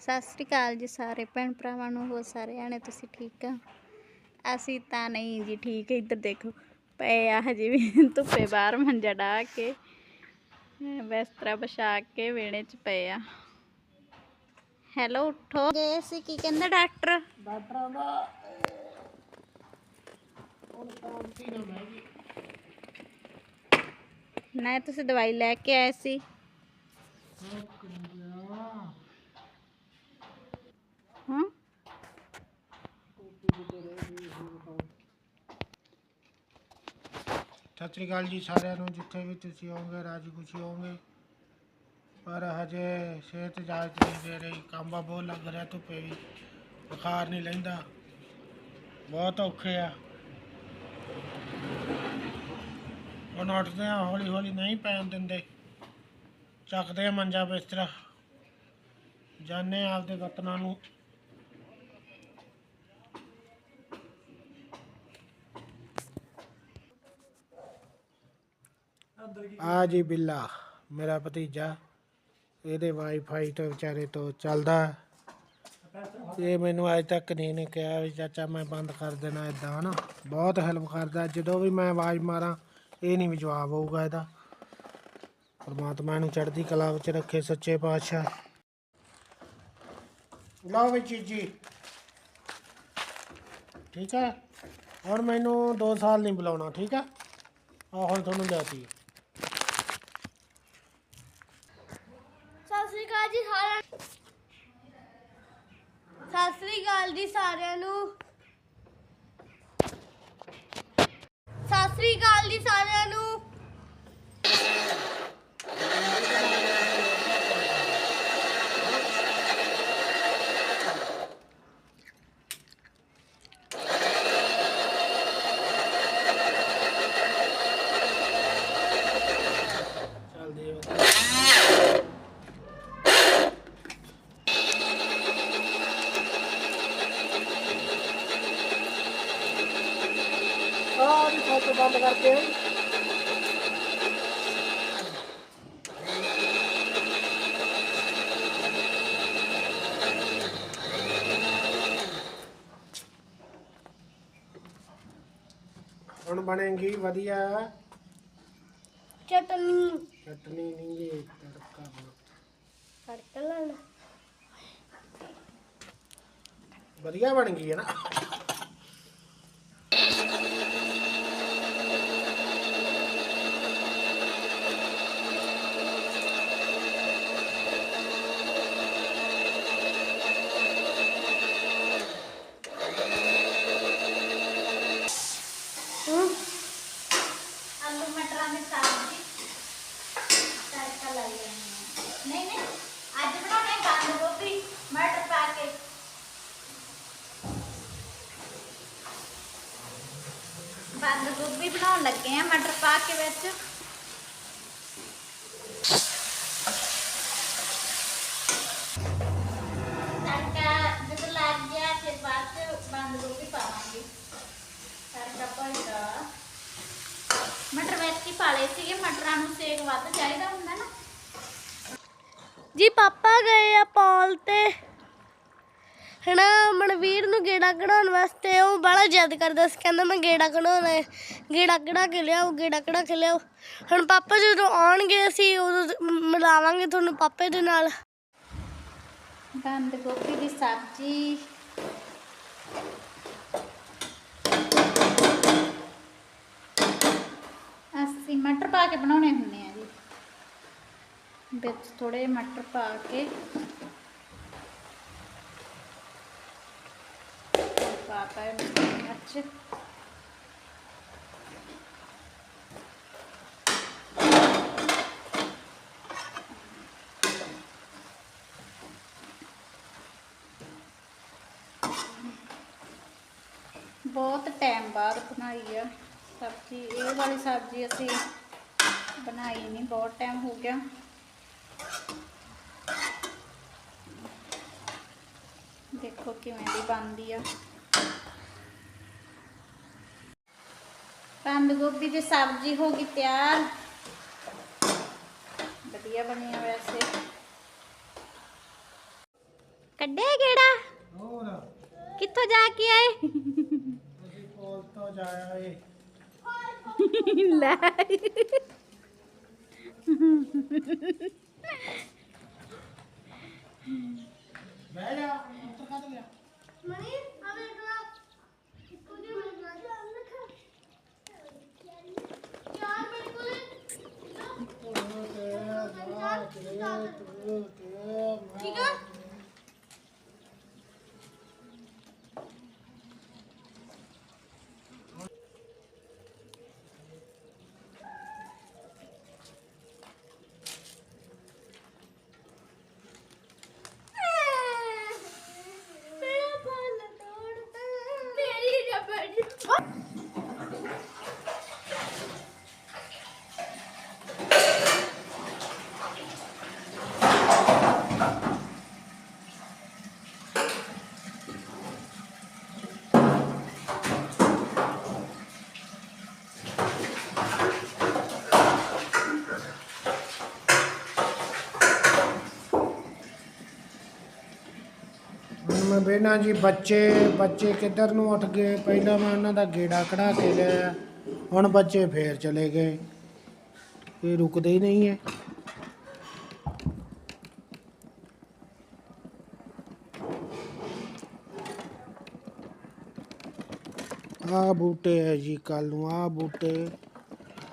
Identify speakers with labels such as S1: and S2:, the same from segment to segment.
S1: ਸਤਿ ਸ੍ਰੀ ਅਕਾਲ ਜੀ ਸਾਰੇ ਭੈਣ ਭਰਾਵਾਂ ਨੂੰ ਹੋਰ ਸਾਰੇ ਆਣੇ ਤੁਸੀਂ ਠੀਕ ਆ ਅਸੀਂ ਤਾਂ ਨਹੀਂ ਜੀ ਠੀਕ ਇੱਧਰ ਦੇਖੋ ਪਏ ਆ ਹਜੇ ਵੀ ਧੁੱਪੇ ਬਾਹਰ ਮੰਜਾ ਢਾ ਕੇ ਬਿਸਤਰਾ ਵਿਛਾ ਕੇ ਵਿਹੜੇ 'ਚ ਪਏ ਆ। ਹੈਲੋ ਉਠੋ। ਗਏ ਸੀ ਕੀ ਕਹਿੰਦਾ ਡਾਕਟਰ?
S2: ਡਾਕਟਰਾਂ ਦਾ ਨਾ
S1: ਤੁਸੀਂ ਦਵਾਈ ਲੈ ਕੇ ਆਏ ਸੀ
S2: ਥੱਕ ਗਿਆ
S1: ਹਾਂ
S2: ਸਤਿ ਸ੍ਰੀ ਅਕਾਲ ਜੀ ਸਾਰਿਆਂ ਨੂੰ, ਜਿੱਥੇ ਵੀ ਤੁਸੀਂ ਹੋਵੋਗੇ, ਰਾਜੀ ਖੁਸ਼ੀ ਹੋਵੋਗੇ। ਪਰ ਹਜੇ ਸਿਹਤ ਇਜਾਜ਼ਤ ਨਹੀਂ ਦੇ ਰਹੀ, ਕਾਂਬਾ ਬਹੁਤ ਲੱਗ ਰਿਹਾ, ਧੁੱਪੇ ਵੀ ਬੁਖਾਰ ਨਹੀਂ ਲੈਂਦਾ। ਬਹੁਤ ਔਖੇ ਆ। ਹੁਣ ਉੱਠਦੇ ਆ ਹੌਲੀ ਹੌਲੀ ਨਹੀਂ ਪੈਣ ਦਿੰਦੇ। ਚੱਕਦੇ ਆ ਮੰਜਾ ਬਿਸਤਰਾ। ਜਾਣੇ ਆਪਦੇ ਵਤਨਾਂ ਨੂੰ। ਆ ਜੀ ਬਿੱਲਾ, ਮੇਰਾ ਭਤੀਜਾ, ਇਹਦੇ ਵਾਈਫਾਈ ਤੋਂ ਵਿਚਾਰੇ ਤੋਂ ਚੱਲਦਾ। ਇਹ ਮੈਨੂੰ ਅੱਜ ਤੱਕ ਨਹੀਂ ਨੇ ਕਿਹਾ ਵੀ ਚਾਚਾ ਮੈਂ ਬੰਦ ਕਰ ਦੇਣਾ ਇਦਾਂ ਹਨਾ ਬਹੁਤ ਹੈਲਪ ਕਰਦਾ, ਜਦੋਂ ਵੀ ਮੈਂ ਆਵਾਜ਼ ਮਾਰਾਂ, ਇਹ ਨਹੀਂ ਵੀ ਜਵਾਬ ਹੋਊਗਾ ਇਹਦਾ। ਪਰਮਾਤਮਾ ਨੂੰ ਚੜ੍ਹਦੀ ਕਲਾ ਵਿੱਚ ਰੱਖੇ ਸੱਚੇ ਪਾਤਸ਼ਾਹ। ਲਓ ਵੀ ਚੀਜੀ ਠੀਕ ਹੈ ਹੁਣ ਮੈਨੂੰ 2 ਸਾਲ ਨਹੀਂ ਬੁਲਾਉਣਾ, ਠੀਕ ਹੈ ਆ ਹੁਣ ਤੁਹਾਨੂੰ ਲਿਆਤੀ
S3: ਸਤਿ ਸ੍ਰੀ ਅਕਾਲ ਜੀ ਸਾਰਿਆਂ ਸਤਿ ਸ੍ਰੀ ਅਕਾਲ ਜੀ ਸਾਰਿਆਂ ਨੂੰ। ਸਤਿ ਸ੍ਰੀ ਅਕਾਲ ਜੀ ਸਾਰਿਆਂ ਨੂੰ
S2: ਚੱਲਦੀ ਹੈ ਆਹ ਵੀ ਫੋਟੋ ਬੰਦ ਕਰਕੇ ਹੁਣ ਬਣੇਗੀ ਵਧੀਆ।
S3: ਚਟਨੀ।
S2: ਚਟਨੀ ਨਹੀਂ ਜੀ ਤੜਕਾ ਬਣਾ।
S3: ਤੜਕਾ ਲਾਣਾ
S2: ਵਧੀਆ ਬਣ ਗਈ ਹੈ ਨਾ
S1: ਆਲੂ ਮਟਰਾਂ ਦੀ ਸਬਜ਼ੀ ਤੜਕਾ ਲਾਈ ਨਹੀਂ ਨਹੀਂ ਅੱਜ ਬਣਾਉਣੇ ਬੰਦ ਗੋਭੀ ਮਟਰ ਪਾ ਕੇ ਬੰਦ ਗੋਭੀ ਬਣਾਉਣ ਲੱਗੇ ਆ ਮਟਰ ਪਾ ਕੇ ਵਿੱਚ। ਤੜਕਾ ਜਦੋਂ ਲੱਗ ਗਿਆ ਫਿਰ ਬਾਅਦ ਚ ਬੰਦ ਗੋਭੀ ਪਾਵਾਂਗੇ। ਤੜਕਾ ਪਾਈਦਾ ਮਟਰ ਵਿੱਚ ਹੀ ਪਾ ਲਏ ਸੀਗੇ ਮਟਰਾਂ ਨੂੰ ਸੇਕ ਵੱਧ ਚਾਹੀਦਾ ਹੁੰਦਾ ਨਾ।
S3: ਜੀ ਪਾਪਾ ਗਏ ਆ ਪੌਲ ਤੇ। ਹਣਾ ਮਨਵੀਰ ਨੂੰ ਗੇੜਾ ਕਢਾਉਣ ਵਾਸਤੇ ਉਹ ਬੜਾ ਜਿੱਦ ਕਰਦਾ ਸੀ, ਕਹਿੰਦਾ ਮੈਂ ਗੇੜਾ ਕਢਾਉਣਾ ਹੈ। ਗੇੜਾ ਕਢਾ ਕੇ ਲਿਆਓ, ਗੇੜਾ ਕਢਾ ਕੇ ਲਿਆਓ। ਹੁਣ ਪਾਪਾ ਜਦੋਂ ਆਉਣਗੇ, ਅਸੀਂ ਉਦੋਂ ਮਿਲਾਵਾਂਗੇ ਤੁਹਾਨੂੰ ਪਾਪੇ ਦੇ ਨਾਲ।
S1: ਬੰਦ ਗੋਭੀ ਦੀ ਸਬਜ਼ੀ। ਅਸੀਂ ਮਟਰ ਪਾ ਕੇ ਬਣਾਉਣੇ ਹੁੰਦੇ ਆ ਜੀ। ਵਿੱਚ ਥੋੜੇ ਮਟਰ ਪਾ ਕੇ। ਪਾਤਾ ਹੈ ਮਿਰਚ ਬਹੁਤ ਟਾਈਮ ਬਾਅਦ ਬਣਾਈ ਆ ਸਬਜ਼ੀ ਇਹ ਵਾਲੀ ਸਬਜ਼ੀ ਅਸੀਂ ਬਣਾਈ ਨਹੀਂ ਬਹੁਤ ਟਾਈਮ ਹੋ ਗਿਆ ਦੇਖੋ ਕਿਵੇਂ ਦੀ ਬਣਦੀ ਆ ਬੰਦ ਗੋਭੀ ਦੀ ਸਬਜ਼ੀ ਹੋ ਗਈ ਤਿਆਰ ਵਧੀਆ ਬਣੀ ਆ ਵੈਸੇ ਕੱਢੇ ਗੇੜਾ
S2: ਹੋਰ
S1: ਕਿੱਥੋਂ ਜਾ ਕੇ ਆਏ
S2: ਅਸੀਂ ਕੋਲ ਤੋਂ ਜਾਇਆ ਏ
S1: ਲੈ
S2: ਬਹਿ ਜਾ ਉੱਤਰ ਕਾ ਗਿਆ
S3: ਮਣੀ ਆ ਵੇਖਣਾ ਇੱਕੋ ਜਿਹਾ ਮਿਲਣਾ ਚਾਰ ਮੇਰੇ ਕੋਲੇ ਠੀਕ ਆ ਮੇਰਾ ਫਲ ਤੋੜਤਾ ਮੇਰੀ ਰਬੜ
S2: ਹੁਣ ਬਹਿਣਾ ਜੀ, ਬੱਚੇ ਬੱਚੇ ਕਿੱਧਰ ਨੂੰ ਉੱਠ ਗਏ? ਪਹਿਲਾਂ ਮੈਂ ਉਹਨਾਂ ਦਾ ਗੇੜਾ ਕਢਾ ਕੇ ਲਿਆ ਹੁਣ ਬੱਚੇ ਫੇਰ ਚਲੇ ਗਏ। ਇਹ ਰੁਕਦੇ ਹੀ ਨਹੀਂ ਹੈ। ਆਹ ਬੂਟੇ ਹੈ ਜੀ ਕੱਲ ਨੂੰ ਆਹ ਬੂਟੇ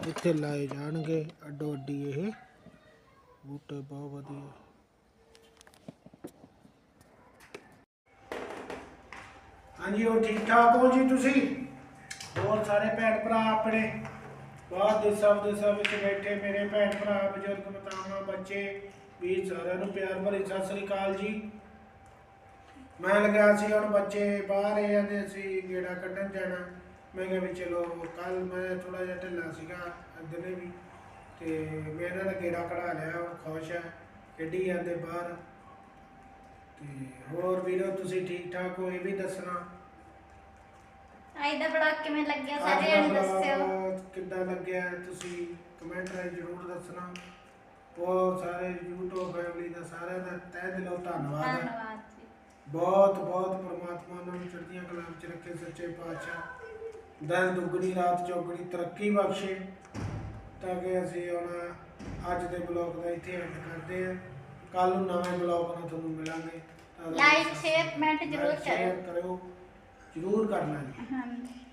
S2: ਇੱਥੇ ਲਾਏ ਜਾਣਗੇ। ਅੱਡੋ ਅੱਡੀ ਇਹ ਬੂਟੇ ਬਹੁਤ ਵਧੀਆ। ਹਾਂਜੀ ਉਹ ਠੀਕ ਠਾਕ ਹੋ ਜੀ ਤੁਸੀਂ? ਹੋਰ ਸਾਰੇ ਭੈਣ ਭਰਾ ਆਪਣੇ? ਬਾਹਰ ਦੇਸਾਂ ਵਿਦੇਸਾਂ ਵਿੱਚ ਬੈਠੇ ਮੇਰੇ ਭੈਣ ਭਰਾ, ਬਜ਼ੁਰਗ, ਮਾਤਾਵਾਂ, ਬੱਚੇ ਵੀ ਸਾਰਿਆਂ ਨੂੰ ਪਿਆਰ ਭਰੀ ਸਤਿ ਸ੍ਰੀ ਅਕਾਲ ਜੀ। ਮੈਂ ਲੱਗਿਆ ਸੀ ਹੁਣ ਬੱਚੇ ਬਾਹਰ ਇਹ ਜਾਂਦੇ ਸੀ, ਗੇੜਾ ਕੱਢਣ ਜਾਣਾ। ਮੈਂ ਕਿਹਾ ਵੀ ਚਲੋ ਕੱਲ ਮੈਂ ਥੋੜਾ ਜਿਹਾ ਢਿੱਲਾ ਸੀਗਾ ਦਿਨੇ ਵੀ। ਤੇ ਮੈਂ ਇਹਨਾਂ ਦਾ ਗੇੜਾ ਕਢਾ ਲਿਆ ਹੁਣ ਖੁਸ਼ ਹੈ ਖੇਡੀ ਜਾਂਦੇ ਬਾਹਰ। ਤੇ ਹੋਰ ਵੀਰੋ, ਤੁਸੀਂ ਠੀਕ ਠਾਕ ਹੋ? ਇਹ ਵੀ ਦੱਸਣਾ।
S1: ਅੱਜ ਦਾ ਬੜਾ ਕਿਵੇਂ ਲੱਗਿਆ
S2: ਅੱਜ
S1: ਸਾਰੇ
S2: ਦਾ
S1: ਜਣੇ ਦੱਸਿਓ।
S2: vlog ਕਿੱਦਾਂ ਲੱਗਿਆ ਤੁਸੀਂ ਕਮੈਂਟ ਰਾਹੀਂ ਜ਼ਰੂਰ ਦੱਸਣਾ। ਹੋਰ ਸਾਰੇ YouTube ਫੈਮਿਲੀ ਦਾ ਸਾਰਿਆਂ ਦਾ ਤਹਿ ਦਿਲੋਂ ਧੰਨਵਾਦ ਹੈ।
S1: ਧੰਨਵਾਦ ਜੀ।
S2: ਬਹੁਤ ਬਹੁਤ ਪ੍ਰਮਾਤਮਾ ਉਹਨਾਂ ਨੂੰ ਚੜ੍ਹਦੀਆਂ ਕਲਾਂ ਵਿੱਚ ਰੱਖੇ ਸੱਚੇ ਪਾਤਸ਼ਾਹ। ਦਿਨ ਦੁੱਗਣੀ ਰਾਤ ਚੌਗਣੀ ਤਰੱਕੀ ਬਖਸ਼ੇ ਤਾਂ ਕਿ ਅਸੀਂ ਹੁਣ ਅੱਜ ਦੇ ਬਲੌਗ ਦਾ ਇੱਥੇ ਐਂਡ ਕਰਦੇ ਹਾਂ। ਕੱਲ ਨੂੰ ਨਵੇਂ ਬਲੌਗ ਨਾਲ ਤੁਹਾਨੂੰ ਮਿਲਾਂਗੇ।
S1: ਲਾਈਕ ਸ਼ੇਅਰ ਕਮੈਂਟ ਜ਼ਰੂਰ
S2: ਕਰਿਓ। ਜ਼ਰੂਰ ਕਰਨਾ ਜੀ।
S1: ਹਾਂਜੀ।